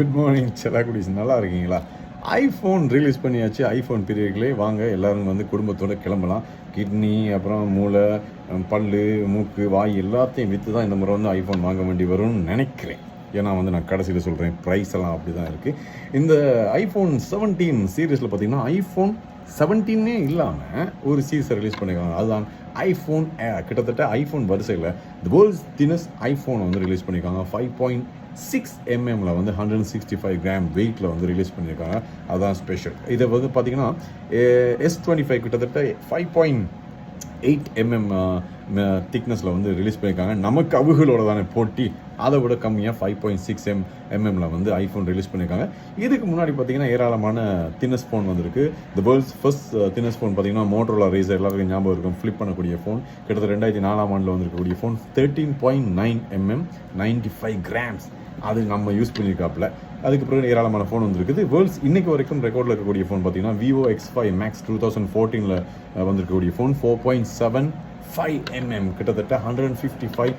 Good morning செல்லாக்குடிஸ் நல்லா இருக்கீங்களா? ஐஃபோன் ரிலீஸ் பண்ணியாச்சு. ஐஃபோன் பீரியட்லேயே வாங்க எல்லோரும் வந்து குடும்பத்தோடு கிளம்பலாம். கிட்னி அப்புறம் மூளை பல் மூக்கு வாய் எல்லாத்தையும் விற்று தான் இந்த முறை வந்து ஐஃபோன் வாங்க வேண்டி வரும்னு நினைக்கிறேன். ஏன்னா வந்து நான் கடைசியில் சொல்கிறேன் ப்ரைஸ் எல்லாம் அப்படி தான் இருக்குது இந்த ஐஃபோன் செவன்டீன் சீரீஸில் பார்த்தீங்கன்னா ஐஃபோன் செவன்டீனே இல்லாமல் ஒரு சீரீஸை ரிலீஸ் பண்ணியிருக்காங்க அதுதான் ஐஃபோன் கிட்டத்தட்ட ஐஃபோன் வரிசையில் தி வேர்ல்ட்ஸ் தினஸ் ஐஃபோன் வந்து ரிலீஸ் பண்ணியிருக்காங்க. ஃபைவ் பாயிண்ட் சிக்ஸ் எம்எம்ல வந்து ஹண்ட்ரட் சிக்ஸ்டி ஃபைவ் கிராம் வெயிட்டில் வந்து ரிலீஸ் பண்ணியிருக்காங்க. அதுதான் ஸ்பெஷல் இதை வந்து பார்த்தீங்கன்னா எஸ் டுவெண்ட்டி ஃபைவ் கிட்டத்தட்ட ஃபைவ் பாயிண்ட் எயிட் எம்எம் திக்னஸில் வந்து ரிலீஸ் பண்ணியிருக்காங்க. நமக்கு அவுகளோட தானே போட்டி. அதை விட கம்மியாக ஃபைவ் பாயிண்ட் சிக்ஸ் எம் எம்எம்ல வந்து ஐஃபோன் ரிலீஸ் பண்ணியிருக்காங்க. இதுக்கு முன்னாடி பார்த்தீங்கன்னா ஏராளமான தின்னஸ் ஃபோன் வந்திருக்கு. The world's first thinnest phone பார்த்தீங்கன்னா மோட்டரோலா ரேசர் எல்லாருக்கும் ஞாபகம் இருக்கும். ஃப்ளிப் பண்ணக்கூடிய ஃபோன் கிட்டத்தட்ட ரெண்டாயிரத்தி நாலாம் ஆண்டில் வந்திருக்கக்கூடிய phone thirteen point nine mm ninety five grams அது நம்ம யூஸ் பண்ணியிருக்காப்புல அதுக்கு பிறகு ஏராளமான ஃபோன் வந்திருக்குது. வேர்ல்ட்ஸ் இன்னைக்கு வரைக்கும் ரெக்கார்டில் இருக்கக்கூடிய ஃபோன் பார்த்தீங்கன்னா Vivo X five Max two thousand ஃபோர்டீனில் வந்திருக்கக்கூடிய phone four point seven five mm கிட்டத்தட்ட hundred and fifty five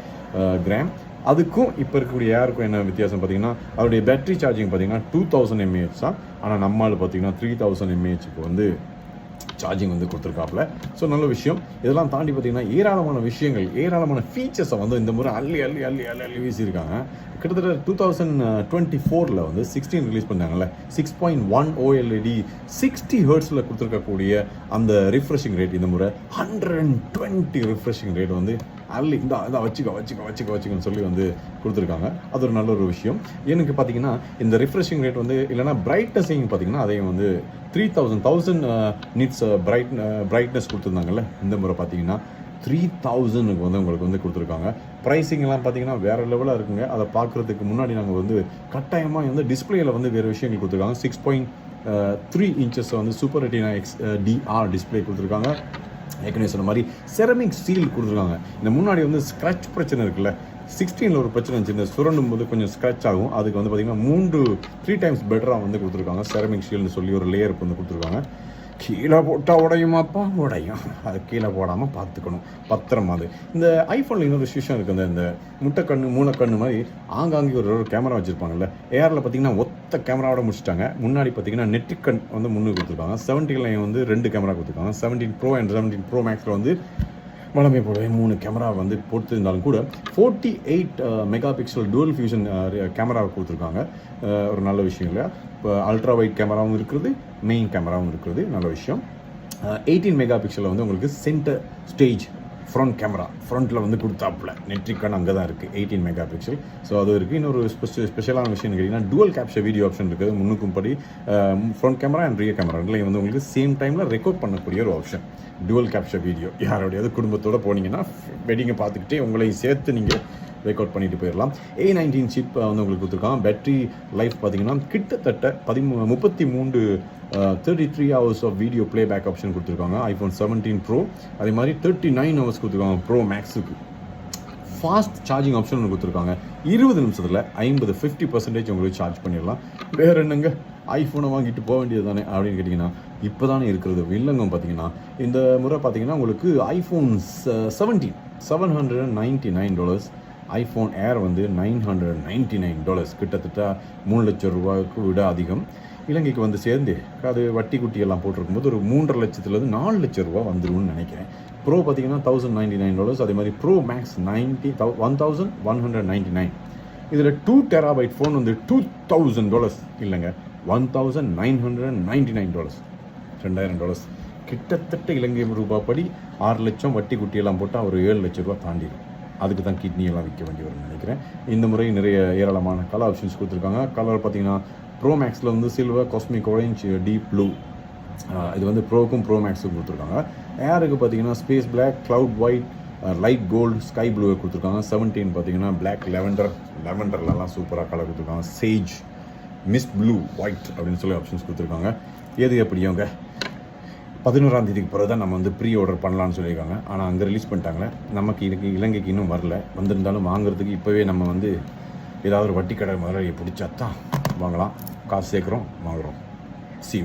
gram அதுக்கும் இப்போ இருக்கக்கூடிய யாருக்கும் என்ன வித்தியாசம் பார்த்தீங்கன்னா அதோடைய பேட்டரி சார்ஜிங் பார்த்தீங்கன்னா டூ தௌசண்ட் எம்ஏஹெச் தான் ஆனால் நம்மளால் பார்த்தீங்கன்னா த்ரீ தௌசண்ட் எம்ஏஹெச்சுக்கு வந்து சார்ஜிங் வந்து கொடுத்துருக்காப்புல. ஸோ நல்ல விஷயம். இதெல்லாம் தாண்டி பார்த்தீங்கன்னா ஏராளமான விஷயங்கள் ஏராளமான ஃபீச்சர்ஸை வந்து இந்த முறை அள்ளி அள்ளி அள்ளி அள்ளி அள்ளி வீசியிருக்காங்க. கிட்டத்தட்ட டூ தௌசண்ட் டுவெண்ட்டி ஃபோரில் வந்து sixteen release பண்ணாங்கல்ல six point one OLED sixty ஹர்ட்ஸில் கொடுத்துருக்கக்கூடிய அந்த ரிஃப்ரெஷிங் ரேட் இந்த முறை. Hundred and twenty refreshing rate வந்து அல்ல இந்த இதை வச்சுக்க வச்சுக்க வச்சுக்க வச்சுக்கன்னு சொல்லி வந்து கொடுத்துருக்காங்க. அது ஒரு நல்ல ஒரு விஷயம். எனக்கு பார்த்தீங்கன்னா இந்த ரிஃப்ரெஷிங் ரேட் வந்து இல்லைனா பிரைட்னஸிங் பார்த்தீங்கன்னா அதையும் வந்து three thousand thousand nits bright brightness கொடுத்துருந்தாங்கல்ல இந்த முறை பார்த்தீங்கன்னா த்ரீ தௌசண்ட்க்கு வந்து உங்களுக்கு வந்து கொடுத்துருக்காங்க. ப்ரைஸிங்லாம் பார்த்தீங்கன்னா வேறு லெவலாக இருக்குங்க. அதை பார்க்குறதுக்கு முன்னாடி நாங்கள் வந்து கட்டாயமாக வந்து டிஸ்பிளேயில் வந்து வேறு விஷயங்கள் கொடுத்துருக்காங்க. சிக்ஸ் பாயிண்ட் த்ரீ இன்ச்சஸ் வந்து super Retina X DR display கொடுத்துருக்காங்க. ஏற்கனவே சொன்ன மாதிரி செரமிக் ஸ்டீல் கொடுத்துருக்காங்க. இந்த முன்னாடி வந்து ஸ்க்ராட்ச் பிரச்சனை இருக்குல்ல சிக்ஸ்டீனில் ஒரு பிரச்சனை இருந்துச்சு. இந்த சுரண்டும் போது கொஞ்சம் ஸ்க்ராட்ச் ஆகும். அதுக்கு வந்து பார்த்தீங்கன்னா மூன்று த்ரீ டைம்ஸ் பெட்டராக வந்து கொடுத்துருக்காங்க. செரமிக் ஸ்டீல்னு சொல்லி ஒரு லேயர் வந்து கொடுத்துருக்காங்க. கீழே போட்டால் உடையுமாப்பா உடையும். அது கீழே போடாமல் பார்த்துக்கணும். பத்திரமா அது. இந்த ஐஃபோனில் இன்னொரு விஷயம் இருக்குது இந்த இந்த முட்டைக்கண்ணு மூளைக்கண்ணு மாதிரி ஆங்காங்கே ஒரு ஒரு கேமரா வச்சுருப்பாங்கல்ல. ஏஆரில் பார்த்தீங்கன்னா ஒத்த கேமராவோட முடிச்சிட்டாங்க. முன்னாடி பார்த்தீங்கன்னா நெட்டிக்கண் வந்து முன்னுக்கு கொடுத்துருக்காங்க. செவன்டீனில் வந்து ரெண்டு கேமரா கொடுத்துருக்காங்க. Seventeen Pro and seventeen Pro மேக்ஸில் வந்து வளமை போலவே மூணு கேமரா வந்து கொடுத்துருந்தாலும் கூட forty eight mega pixel dual fusion camera கொடுத்துருக்காங்க. ஒரு நல்ல விஷயம் இல்லையா? இப்போ அல்ட்ரா வைட் கேமராவும் இருக்கிறது மெயின் கேமராவும் இருக்கிறது நல்ல விஷயம். எயிட்டீன் மெகா பிக்சலில் வந்து உங்களுக்கு சென்டர் ஸ்டேஜ் ஃப்ரண்ட் கேமரா ஃப்ரண்ட்டில் வந்து கொடுத்தாப்புல. நெட்ரிக்கான் அங்கே தான் இருக்குது எயிட்டீன் மெகா பிக்சல் ஸோ அது இருக்குது இன்னொரு ஸ்பெஷல் ஸ்பெஷலான விஷயம் கேட்டிங்கன்னா டுவல் கேப்ஷர் வீடியோ ஆப்ஷன் இருக்குது. முன்னுக்கும் படி front camera and rear camera ரெண்டுலையும் வந்து உங்களுக்கு சேம் டைமில் ரெக்கார்ட் பண்ணக்கூடிய ஒரு ஆப்ஷன் டுவல் கேப்ஷர் வீடியோ யாரோடையாவது குடும்பத்தோட போனீங்கன்னா வெட்டிங்கை பார்த்துக்கிட்டே உங்களையும் சேர்த்து நீங்கள் ரெக்கார்ட் பண்ணிட்டு போயிடலாம் ஏ நைன்டீன் சிப் வந்து உங்களுக்கு கொடுத்துருக்கான். பேட்டரி லைஃப் பார்த்தீங்கன்னா கிட்டத்தட்ட பதிமூ முப்பத்தி மூன்று thirty three hours of video playback option கொடுத்துருக்காங்க. ஐஃபோன் செவன்டீன் ப்ரோ அதே மாதிரி தேர்ட்டி நைன் ஹவர்ஸ் கொடுத்துருக்காங்க ப்ரோ மேக்ஸுக்கு ஃபாஸ்ட் சார்ஜிங் ஆப்ஷன் ஒன்று கொடுத்துருக்காங்க. இருபது நிமிஷத்தில் ஐம்பது ஃபிஃப்டி பர்சன்டேஜ் உங்களுக்கு சார்ஜ் பண்ணிடலாம். வேற என்னங்க? ஐஃபோனை வாங்கிட்டு போக வேண்டியது தானே அப்படின்னு கேட்டிங்கன்னா இப்போ தானே இருக்கிறது. இல்லைங்க பார்த்தீங்கன்னா இந்த முறை பார்த்தீங்கன்னா உங்களுக்கு iPhone seventeen seven hundred and ninety nine dollars iPhone Air வந்து nine hundred ninety nine dollars கிட்டத்தட்ட மூணு லட்சம் ரூபாய்க்கு விட அதிகம். இலங்கைக்கு வந்து சேர்ந்து அது வட்டி குட்டி எல்லாம் போட்டிருக்கும்போது ஒரு மூன்றரை லட்சத்துலேருந்து நாலு லட்சம் ரூபா வந்துரும்னு நினைக்கிறேன். ப்ரோ பார்த்தீங்கன்னா தௌசண்ட் நைன்டி நைன் டாலர்ஸ் அதே மாதிரி Pro Max ninety thou one thousand one hundred ninety nine இதில் டூ டெராபைட் ஃபோன் வந்து டூ தௌசண்ட் டாலர்ஸ் இல்லைங்க one thousand nine hundred ninety nine dollars ரெண்டாயிரம் டாலர்ஸ் கிட்டத்தட்ட இலங்கை ரூபாய் படி ஆறு லட்சம் வட்டி குட்டியெல்லாம் போட்டால் ஒரு ஏழு லட்ச ரூபா தாண்டிடும் அதுக்கு தான் கிட்னியெல்லாம் விற்க வேண்டி வரும்னு நினைக்கிறேன். இந்த முறை நிறைய ஏராளமான கலர் ஆப்ஷன்ஸ் கொடுத்துருக்காங்க. கலர் பார்த்தீங்கன்னா ப்ரோ மேக்ஸில் வந்து silver cosmic orange deep blue இது வந்து ப்ரோக்கும் ப்ரோ மேக்ஸுக்கும் கொடுத்துருக்காங்க. ஏருக்கு பார்த்தீங்கன்னா space black cloud white light gold sky ப்ளூவை கொடுத்துருக்காங்க. செவன்டீன் பார்த்தீங்கன்னா பிளாக் லெவெண்டர் லெவெண்டர்லலாம் சூப்பராக கலர் கொடுத்துருக்காங்க. சேஜ் மிஸ் ப்ளூ ஒயிட் அப்படின்னு சொல்லி ஆப்ஷன்ஸ் கொடுத்துருக்காங்க. எது எப்படியோங்க பதினோராம் தேதிக்கு பிறகு தான் நம்ம வந்து ப்ரீ ஆர்டர் பண்ணலாம்னு சொல்லியிருக்காங்க. ஆனால் அங்கே ரிலீஸ் பண்ணிட்டாங்களே. நமக்கு இதுக்கு இலங்கைக்கு இன்னும் வரல. வந்திருந்தாலும் வாங்குறதுக்கு இப்போவே நம்ம வந்து ஏதாவது ஒரு வட்டி கடை முதலாளியை பிடிச்சா தான் வாங்கலாம். காசு சேர்க்குறோம் வாங்குகிறோம் see